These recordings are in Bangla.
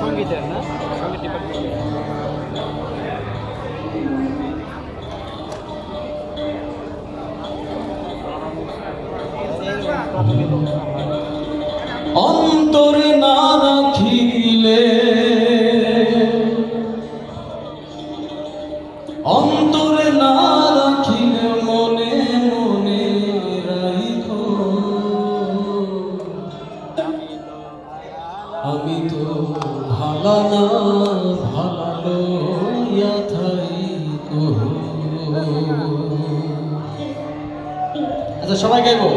সঙ্গীতের না? সংগীত অন্তরে না রাখিলে আচ্ছা সবাই গাইবো।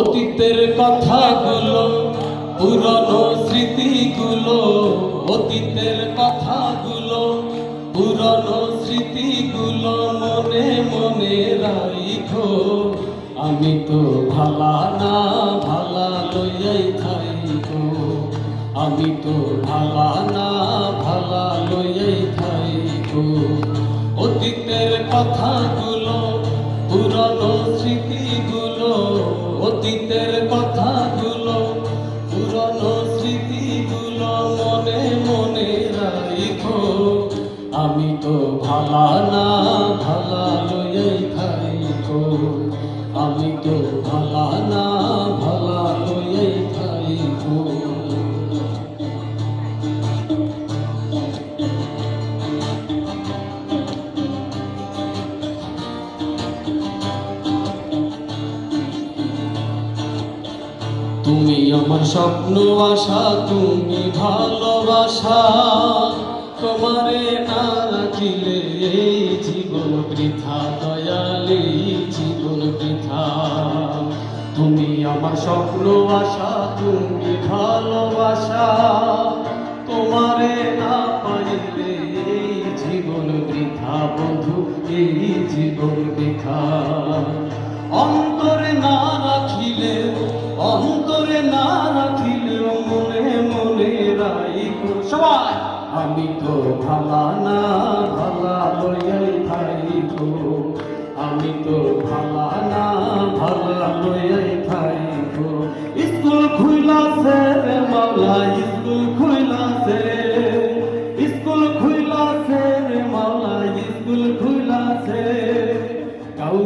অতীতের কথাগুলো, পুরনো স্মৃতিগুলো, অতীতের কথাগুলো, পুরনো স্মৃতিগুলো মনে মনে রাইখো। আমি তো ভালা না, ভালা লইয়াই থাইকো। আমি তো ভালা না, ভালা লইয়াই থাইকো। অতীতের কথাগুলো পুরনো স্মৃতিগুলো, অতীতের কথাগুলো, পুরনো স্মৃতিগুলো মনে মনে রাখো আমি তো ভালা না, ভালা লইয়াই খাইকো আমি তো ভালা না স্বপ্ন, আশা, তুমি ভালোবাসা। তোমারে না রাখিলে জীবন বৃথা, দয়ালে জীবন বৃথা। তুমি আমার স্বপ্ন, আশা, তুমি ভালোবাসা। তোমারে না পাইলে জীবন বৃথা, বন্ধু, এই জীবন বৃথা। অন্তরে না রাখিলে, অন্তরে না রাখিলে মনে মনে রাই সবাই! আমি তো ভালা না, ভালা লইয়াই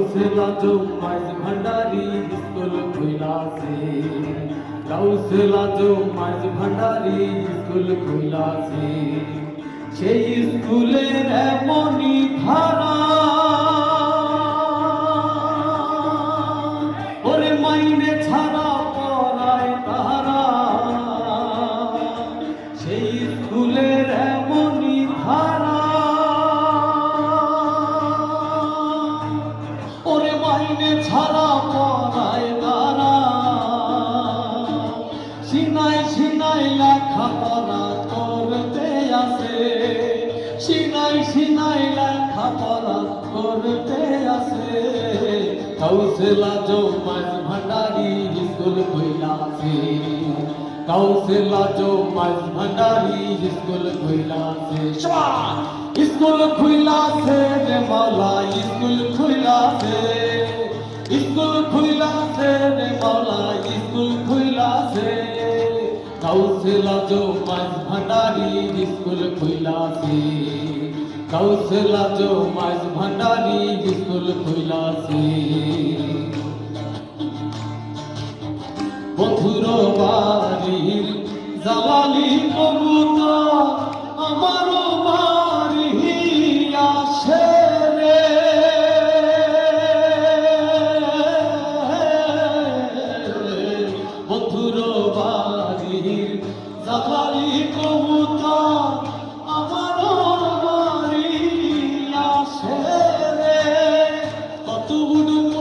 কাউসেলা जो মাইজ ভান্ডারি স্কুল খুইলাছে কাউসেলা जो মাইজ ভান্ডারি স্কুল এমনই ধারা মাইনে ছাড়া সিনাই সিনাই লেখা পড়া করতে আসে। সিনাই সিনাই লেখা পড়া করতে আসে। জো মাঝ ভান্ডারি স্কুল কইলাছে জো মাঝ ভান্ডারি স্কুল কইলাছে স্কুল খুইলাছে রে মাওলা স্কুল খুইলাছে স্কুল খুইলাছে রে মাওলা স্কুল খুইলাছে কাউসেলা জো মাঝ ভান্ডারি স্কুল খুইলাছে কাউসেলা জো মাঝ ভান্ডারি স্কুল খুইলাছে বন্ধুর বাড়ির জালালি কবুতর আমারও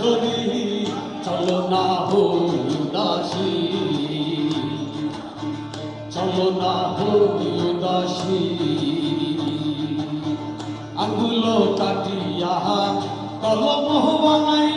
কিশোরী চলো না হই উদাসী চলো না কাটিয়া কলম বানাইলাম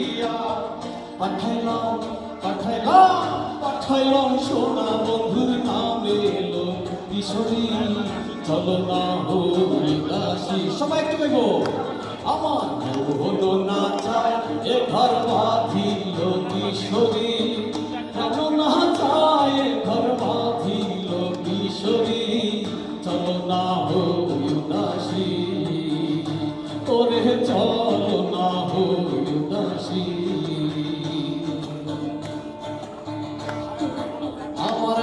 লিখিয়া পাঠাইলাম পাঠাইলাম পাঠাইলাম সোনা বন্ধুর নামে এলো কিশোরী। চলো না হই দাসী সবাই একটু আমার হলো না চায়, এ ঘর বাঁধিল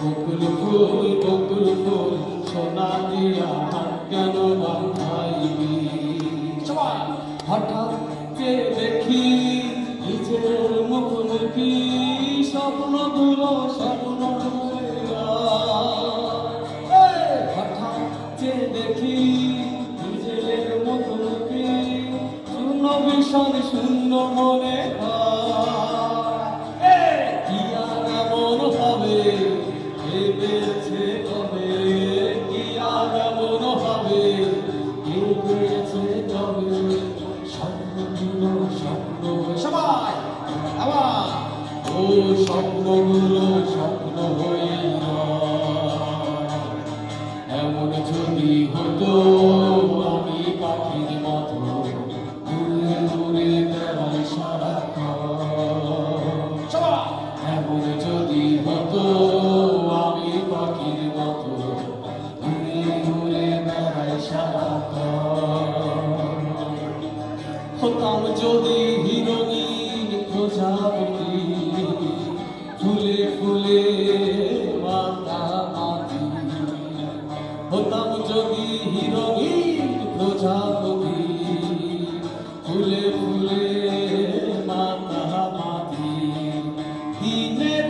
বকুল ফুল বকুল ফুল সোনা দিয়া হাত কেন বান্ধাইনি হঠাৎ যে দেখি নিজের মুখোমুখি স্বপ্নগুলো স্বপ্ন। হঠাৎ যে দেখি নিজের মুখোমুখি শূন্য ভীষণ শূন্য মনে হয়। প্রজাপতি ফুলে ফুলে মাতা মাতি। হতাম যদি হিরোইন প্রজাপতি ফুলে ফুলে মাতা মাতি। দিনের